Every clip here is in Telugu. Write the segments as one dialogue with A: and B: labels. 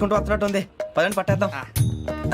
A: నడుచుకుంటూ వస్తున్నట్టు ఉంది పదండి పట్టేద్దాం.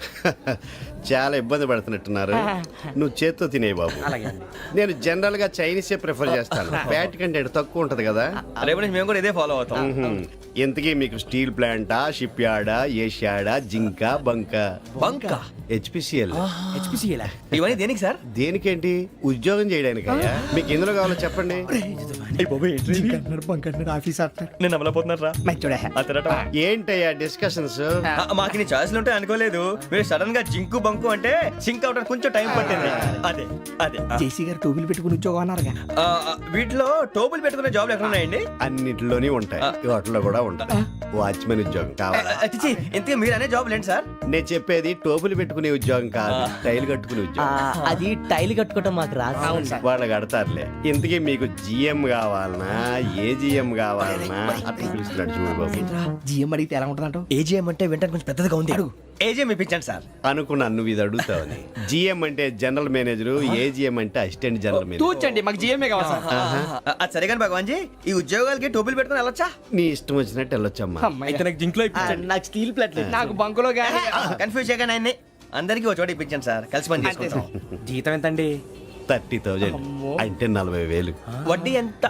B: చాలా ఇబ్బంది పడుతున్నట్టున్నారు. నువ్వు చేత్తో తినే బాబు. నేను జనరల్గా చైనీస్ ప్రిఫర్ చేస్తాను. ఫ్యాట్ కంటెంట్ తక్కువ ఉంటది కదా.
A: రేపు నుంచి మేము కూడా ఇదే ఫాలో అవుతాం.
B: ఇంతకీ మీకు స్టీల్ ప్లాంటా షిప్ యార్డా ఏషియాడా జింక బంక?
A: బంక?
B: హెచ్పిసిఎల్.
A: ఇవన్నీ దేనికి సార్?
B: దేనికేంటి? ఉద్యోగం చేయడానికి మీకు ఎందులో కావాలో చెప్పండి?
A: నేను అమలపోతున్నారా
B: ఏంటయ్యా డిస్కషన్స్
A: మాకు నీ ఛాయిస్లు ఉంటాయి అనుకోలేదు. మీరు సడన్గా జింకు బంకు అంటే సింక్ అవడానికి కొంచెం టైం పట్టింది. అదే అదే.
C: జేసీ గారు టోపీలు పెట్టుకుని ఉద్యోగం
A: ఆ, వీటిలో టోపులు పెట్టుకునే జాబ్లు ఎక్కడ ఉన్నాయండి
B: అన్నిటిలోనే ఉంటాయి. వాటిలో కూడా వాచ్మెన్ ఉద్యోగం కావాలా?
A: అతిచి ఇంతకీ మీరు అనే జాబ్ లేండి సార్.
B: నేను చెప్పేది టోపులు పెట్టుకునే ఉద్యోగం కాదు టైల్ కట్టుకునే ఉద్యోగం.
D: అది టైల్ కట్టుకోవటం మాకు రాదు.
B: వాళ్ళు కడతారులే. ఇంతకీ మీకు జిఎం కావాలనా? ఏ జిఎం కావాలనా? అట్లా పిలుస్తున్నాడు చూడు బాబు.
C: జిఎం అడిగితే ఎలా ఉంటుందంట
A: ఏజీఎం అంటే వెంటనే కొంచెం పెద్దదిగా ఉంది. ఏజీఎం ఇప్పించండి సార్.
B: అనుకున్నాను నువ్వు ఇది అడుగుతావని. జిఎం అంటే జనరల్ మేనేజర్ ఏజిఎం అంటే అసిస్టెంట్ జనరల్ మేనేజర్.
C: తూచండి మాకు జిఎంఏ కావాలి సార్.
A: ఆ, అది సరే కానీ భగవాన్ జీ ఈ ఉద్యోగాలకి టోపులు పెట్టుకుని వెళ్ళొచ్చా?
B: నీ ఇష్టం వచ్చినట్టు వెళ్ళొచ్చమ్మా.
C: అయితే నాకు జింక్లో
D: నాకు స్టీల్ ప్లేట్
C: నాకు బంకులో గానీ
A: కన్ఫ్యూజ్ చేయగానే ఆయన్ని. అందరికీ ఒక చోట ఇప్పించండి సార్. కలిసి పని చేసుకుంటాం.
E: జీతం ఎంతండి?
B: Thirty thousand. అంటే నలభై వేలు.
A: వడ్డీ ఎంత?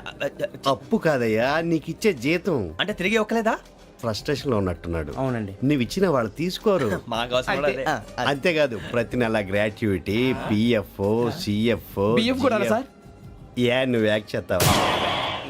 B: అప్పు కాదయ్యా నీకు ఇచ్చే జీతం.
A: అంటే తిరిగి ఒక్కలేదా
B: ఫ్రస్ట్రేషన్లో ఉన్నట్టున్నాడు.
E: అవునండి.
B: నువ్వు ఇచ్చిన వాళ్ళు తీసుకోరు. అంతేకాదు ప్రతి నెల గ్రాట్యుటీ పిఎఫ్ సిఎఫ్
C: బియ్యం కూడా సార్?
B: ఏ నువ్వు యాక్ట్ చేస్తావా?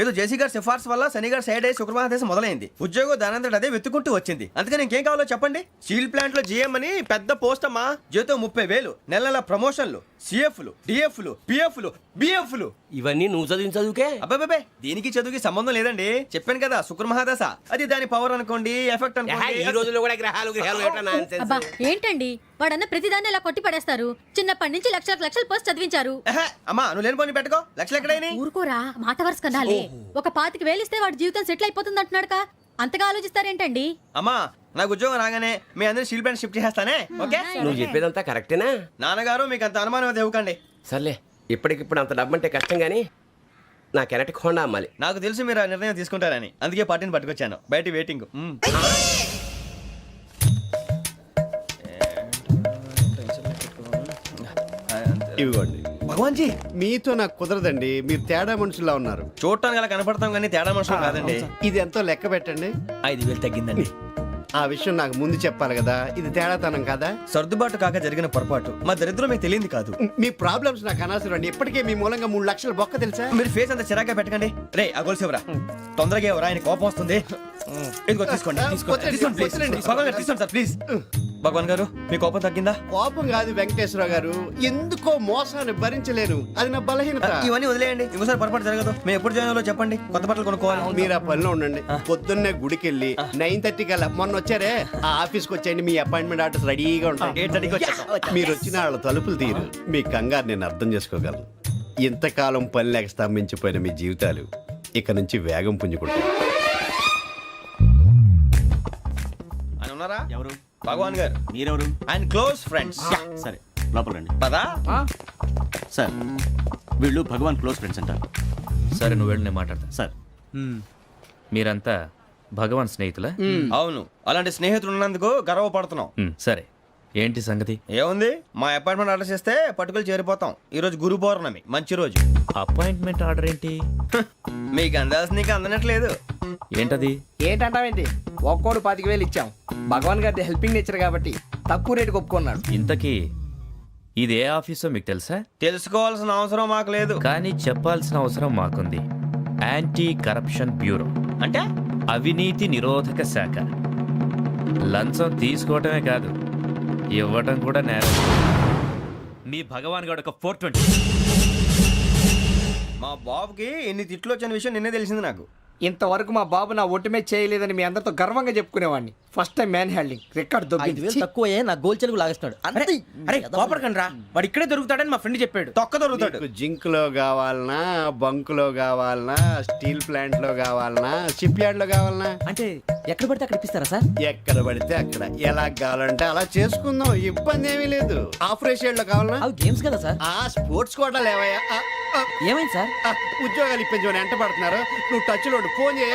A: ఏదో జేసీ గారి సిఫార్సు వల్ల శని గారు సైడ్ అయ్యి శుక్రవారం దేశం మొదలైంది. ఉద్యోగం దానంతటి అదే వెతుకుంటూ వచ్చింది. అందుకని ఇంకేం కావాలో చెప్పండి? స్టీల్ ప్లాంట్లో జీఎం అని పెద్ద పోస్ట్ అమ్మా. జీతం ముప్పై వేలు నెల నెల ప్రమోషన్లు సిఎఫ్లు డిఎఫ్లు పిఎఫ్లు బిఎఫ్లు.
D: ఇవన్నీ నువ్వు చదివిన చదువుకే?
A: అబ్బాబే దీనికి చదువుకి సంబంధం లేదండి. చెప్పాను కదా శుక్ర మహాదశ. అది దాని పవర్ అనుకోండి ఎఫెక్ట్
D: ఏహే, ఈ
A: అనుకోండి
D: రోజుల్లో కూడా గ్రహాలు గ్రహాలు
F: ఏంటండి? వాడన్న ప్రతిదాన్ని ఇలా కొట్టి పడేస్తారు చిన్నప్పటి నుంచి లక్షలకు లక్షలు పోస్ట్ చదివించారు.
A: ఎహె, అమ్మా నువ్వు లేని పోనీ పెట్టుకో. లక్షలు ఎక్కడైనా
F: ఊరుకోరా మాట వరుస కనాలి ఒక పాతికి వేలిస్తే వాడి జీవితం సెటిల్ అయిపోతుంది అంటున్నాడుగా అంతగా ఆలోచిస్తారేంటండి?
A: అమ్మా నాకు ఉద్యోగం రాగానే మీ అందరి స్టీల్ ప్లాంట్ షిఫ్ట్ చేస్తానే? ఓకే?
D: నువ్వు చెప్పేదంతా కరెక్టేనా?
A: నాన్నగారు మీకు అంత అనుమానం ఇవ్వకండి.
D: సర్లే ఇప్పటికిప్పుడు అంత డబ్బు అంటే కష్టం కానీ నా కెనటిక్ హోండా అమ్మాలి.
A: నాకు తెలుసు మీరు ఆ నిర్ణయం తీసుకుంటారని. అందుకే పార్టీని పట్టుకొచ్చాను. బయట వెయిటింగ్.
B: ఇవ్వండి.
A: భగవాన్ జీ
B: మీతో నాకు కుదరదండి. మీరు తేడా మనుషుల్లా ఉన్నారు.
A: చూడటానికి అలా కనపడతాం కానీ తేడా మనుషులు కాదండి.
B: ఇది ఎంతో లెక్క పెట్టండి.
A: ఐదు వేలు తగ్గిందండి.
B: ఆ విషయం నాకు ముందు చెప్పాలి కదా. ఇది తేడాతనం కదా?
A: సర్దుబాటు కాక జరిగిన పొరపాటు. మా దరిద్రం మీకు తెలియంది కాదు.
B: మీ ప్రాబ్లమ్స్ నాకు అనవసరం అండి. ఇప్పటికే మీ మూలంగా మూడు లక్షల బొక్క తెలుసా?
A: మీరు ఫేస్ అంత చిరాగ్గా పెట్టకండి. రే ఆ గొలుసు ఎవరా? తొందరగా ఎవరా? ఆయన కోపం వస్తుంది. ఇదిగో తీసుకోండి తీసుకోండి.
B: వద్దండి,
A: తీసుకోండి please.
B: వద్దండి.
A: భగవాన్ గారు తీసుకోండి సార్ ప్లీజ్ భగవాన్ గారు మీ కోపం తగ్గిందా?
B: కోపం కాదు వెంకటేశ్వర గారు. ఎందుకో మోసాన్ని భరించలేను. అది నా బలహీనత.
A: ఇవన్నీ వదిలేయండి. ఇంకోసారి పొరపాటు జరగదు. మేము ఎప్పుడు జాయిన్ చెప్పండి. కొత్త బట్టలు కొనుక్కోవాలి.
B: మీరు ఆ పనిలో ఉండండి. పొద్దున్నే గుడికి వెళ్ళి నైన్ థర్టీ కల్లా మొన్న వచ్చారే? ఆ ఆఫీస్కి వచ్చేయండి మీ అపాయింట్మెంట్ ఆర్డర్స్ రెడీగా ఉంటాయి. మీరు వచ్చిన వాళ్ళ తలుపులు తీరు. మీ కంగారు నేను అర్థం చేసుకోగలను. ఇంతకాలం పని లేక స్తంభించిపోయిన మీ జీవితాలు ఇక నుంచి వేగం పుంజుకుంటాయి.
A: ఆయన ఉన్నారా?
G: ఎవరు?
A: భగవాన్ గారు.
G: మీరెవరు?
A: ఆయన క్లోజ్ ఫ్రెండ్స్.
G: సరే లోపల రండి.
A: పదా?
G: సార్ వీళ్ళు భగవాన్ క్లోజ్ ఫ్రెండ్స్ అంటారు
H: సరే నువ్వు వెళ్ళి నేను మాట్లాడతా.
G: సార్.
H: మీరంతా భగవాన్ స్నేహితులా?
A: అవును. అలాంటి స్నేహితులు ఉన్నందుకు గర్వపడుతున్నాం
H: సరే. ఏంటి సంగతి?
A: ఏముంది? మా అపాయింట్మెంట్ ఆర్డర్ చేస్తే పట్టుకులు చేరిపోతాం. ఈ రోజు గురు పౌర్ణమి. మంచి రోజు.
H: అపాయింట్మెంట్ ఆర్డర్ ఏంటి?
A: మీకు అందాల్సిన నీకు అందనట్లేదు.
H: ఏంటది?
C: ఏంటంటావేంటి? ఒక్కోడు పాతిక వేలు ఇచ్చాం. భగవాన్ గారి హెల్పింగ్ నేచర్ కాబట్టి తక్కువ రేటుకి ఒప్పుకున్నాడు.
H: ఇంతకీ ఇది ఏ ఆఫీసో మీకు తెలుసా?
A: తెలుసుకోవాల్సిన అవసరం మాకు లేదు.
H: కానీ చెప్పాల్సిన అవసరం మాకుంది. Anti corruption bureau.
A: అంటే?
H: అవినీతి నిరోధక శాఖ. లంచం తీసుకోవటమే కాదు ఇవ్వటం కూడా నేరం. మీ భగవాన్ గారు ఒక ఫోర్ ట్వంటీ.
A: మా బాబుకి ఎన్ని తిట్లు వచ్చిన విషయం నిన్నే తెలిసింది నాకు.
C: ఇంతవరకు మా బాబు నా ఒట్టుమే చేయలేదని మీ అందరితో గర్వంగా చెప్పుకునేవాడిని. First time man handing record
E: ఐదు వేలు తక్కువ నా గోల్ చెలుగు లాగేస్తున్నాడు. అరే అరే కోపడకండి రా వాడు ఇక్కడే దొరుకుతాడని మా ఫ్రెండ్ చెప్పాడు.
A: తొక్క దొరుకుతాడు.
B: నీకు జింక్లో కావాలనా బంక్లో కావాలనా స్టీల్ ప్లాంట్లో కావాలనా షిప్ యార్డ్లో కావాలనా?
E: అంటే ఎక్కడ పడితే అక్కడ ఇప్పిస్తారా సార్?
B: ఎక్కడ పడితే అక్కడ. ఎలా కావాలంటే అలా చేసుకుందాం. ఇబ్బంది ఏమీ లేదు. ఆపరేషన్లో కావాలనా?
E: అవి గేమ్స్ కదా సార్.
B: ఆ స్పోర్ట్స్ కోటా లేవయ్యా. ఆ, ఆ,
E: ఏమైంది సార్?
B: ఆ, ఉద్యోగాలు ఇప్పించమని ఎంట పడుతున్నారు. నువ్వు టచ్లో. ఫోన్ చేయ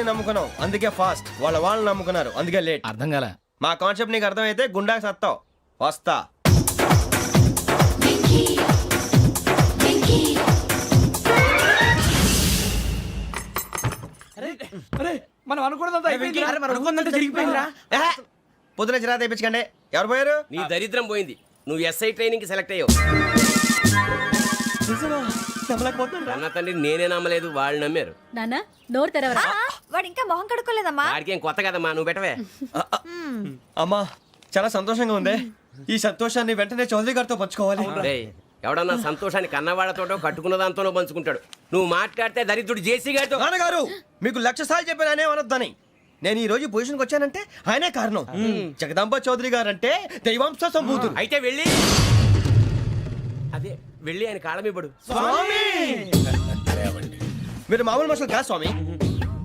A: దేవుడిని నమ్ముకున్నాం అందుకే ఫాస్ట్. వాళ్ళ వాళ్ళని నమ్ముకున్నారు. అందుకే లేట్.
E: అర్థం కాల.
A: మా కాన్సెప్ట్ నీకు అర్థమైతే గుండాకి సత్తావు. వస్తా.
C: అరే మనం అనుకున్నదంతా అయిపోయింది
E: అనుకుందంతా జరిగిపోయిందిరా.
A: ఏహే! పొద్దున చిరా తెప్పించకండి ఎవరు పోయారు?
D: నీ దరిద్రం పోయింది. నువ్వు ఎస్ఐ ట్రైనింగ్ సెలెక్ట్ అయ్యావు. అన్న తండ్రి నేనే నమ్మలేదు వాళ్ళు నమ్మారు.
F: నాన్న నోరు తెరవరా?
I: వాడు ఇంకా మొహం కడుక్కోలేదమ్మా.
D: వాడికి ఏం కొత్త కదమ్మా నువ్వు పెట్టవే.
A: అమ్మా చాలా సంతోషంగా ఉంది. ఈ సంతోషాన్ని వెంటనే చౌదరి గారితో పంచుకోవాలి.
D: ఎవడన్నా సంతోషాన్ని కన్నవాళ్ళతోటో కట్టుకున్న దాంతోనో పంచుకుంటాడు. నువ్వు మాట్లాడితే దరిద్రుడు జేసీ గారితో
A: నాన్నగారు మీకు లక్ష సార్లు చెప్పాననే అనొద్దని. నేను ఈ రోజు పొజిషన్కి వచ్చానంటే ఆయనే కారణం. జగదాంబ చౌదరి గారు అంటే దైవాంశ సంభూతుడు.
D: అయితే వెళ్ళి అదే వెళ్ళి ఆయన కాళ్ళమివ్వడు
A: స్వామి! మీరు మామూలు మనుషులు కాదు స్వామి.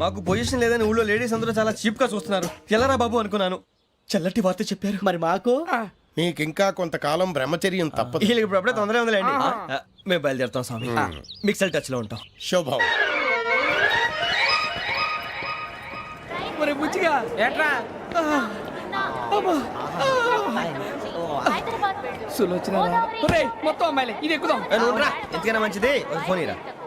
A: మాకు పొజిషన్ లేదని ఊళ్ళో లేడీస్ అందరూ చాలా చీప్గా చూస్తున్నారు. ఎలారా బాబు అనుకున్నాను. చల్లటి వార్త చెప్పారు.
J: మరి మాకు?
I: నీకింకా కొంతకాలం బ్రహ్మచర్యం తప్పదు.
A: వీళ్ళకి ఇప్పుడు అప్పుడే తొందరగా ఉందిలేండి. మేము బయలుదేరుతాం స్వామి. మిక్సల్ టచ్లో ఉంటాం.
I: శుభం.
C: మరి బుచ్చిగా ఏట్రా? సులోచన మొత్తం అమ్మాయిలే. ఇది ఎక్కుదాం.
A: ఎందుకైనా మంచిది? ఫోన్ ఇరా.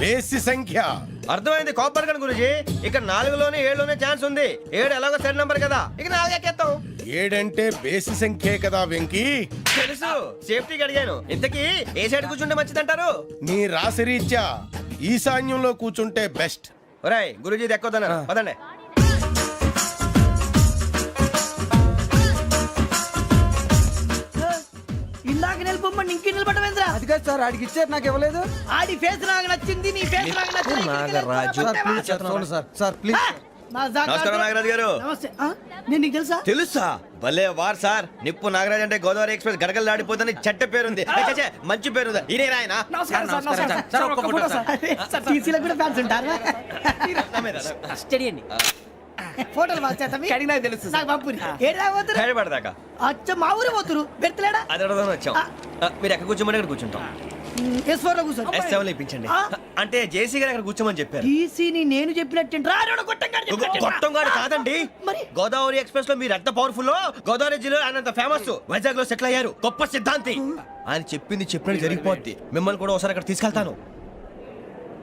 I: బేసి సంఖ్య.
A: అర్థమైంది కాపర్ కన్ గురూజీ? ఇక్కడ నాలుగులోనే ఏడులోనే ఛాన్స్ ఉంది. ఏడు ఎలాగో సెడ్ నంబర్ కదా. ఇక నాలుగు ఎక్కేస్తాం.
I: ఏడంటే బేసి సంఖ్యే కదా వెంకీ.
A: తెలుసు. సేఫ్టీకి అడిగాను. ఇంతకీ ఏ సైడ్ కూర్చుంటే మంచిదంటారు?
I: నీ రాశిరీత్యా ఈశాన్యంలో కూర్చుంటే బెస్ట్
A: ఒరాయ్ గురూజీ దెక్కొద్దన్నారు పదండి.
J: ఇంకే నిలబడమేంద్రా
C: అది కాదు సార్ ఆడికి ఇచ్చారు నాకు ఇవ్వలేదు.
J: ఆడి ఫేస్ నాకు నచ్చింది నీ ఫేస్ నాకు నచ్చింది.
A: నాగరాజు?
C: సార్ సార్ ప్లీజ్
A: నమస్కారం నాగరాజు గారు.
J: నమస్తే? నేను నీకు తెలుసా?
A: తెలుసా? భలే వార్ సార్. నిప్పు నాగరాజ్ అంటే గోదావరి ఎక్స్ప్రెస్ గడగలు దాడిపోతుంది చెట్ట పేరుంది. మంచి పేరుంది. ఇదే ఆయన?
C: నమస్కారం సార్ నమస్కారం సార్. ఒక్క ఫోటో సార్.
J: అరే, టీసీలో కూడా ఫ్యాన్స్ ఉంటారా? స్టడీ అండి. ఫోటోలు పాస్ చేస్తాం
C: కడిగి నాకు తెలుసు.
J: నాకు పంపుని. ఏడా పోతురు?
A: హైదరాబాద్
J: అచ్చ మా ఊరు పోతురు? పెడతలేడా
A: అది అడగదామని వచ్చాం. మీరు ఎక్కడ కూర్చోమని అక్కడ కూర్చుంటాం.
J: ఎస్ ఫోర్లో కూర్చో
A: ఎస్ సెవెన్ ఇప్పించండి? అంటే జేసీ గారు అక్కడ కూర్చోమని చెప్పారు.
J: టీసీని నేను చెప్పినట్టు.
A: గొట్టం గారు కాదండి.
J: మరి?
A: గోదావరి ఎక్స్ప్రెస్లో మీరు ఎంత పవర్ఫుల్ గోదావరి జిల్లా ఆయన అంత ఫేమస్ వైజాగ్లో సెటిల్ అయ్యారు. గొప్ప సిద్ధాంతి. ఆయన చెప్పింది చెప్పినట్టు జరిగిపోద్ది. మిమ్మల్ని కూడా ఒకసారి అక్కడ తీసుకెళ్తాను.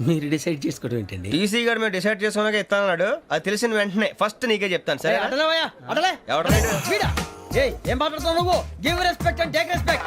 D: మీరు డిసైడ్ చేసుకోవడం ఏంటండి?
A: టీసీ గారు మేము డిసైడ్ చేసుకున్నాక ఇస్తానన్నాడు. అది తెలిసిన వెంటనే ఫస్ట్ నీకే చెప్తాను సరే ఎవడ
J: వీడా ఏయ్ ఏం మాట్లాడుతున్నావు నువ్వు? Give respect and take respect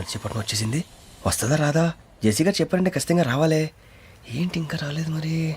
A: అయ్యో వచ్చేసింది. వస్తుందా రాదా? జెసీ గారు చెప్పారంటే ఖచ్చితంగా రావాలే. ఏంటి ఇంకా రాలేదు మరి?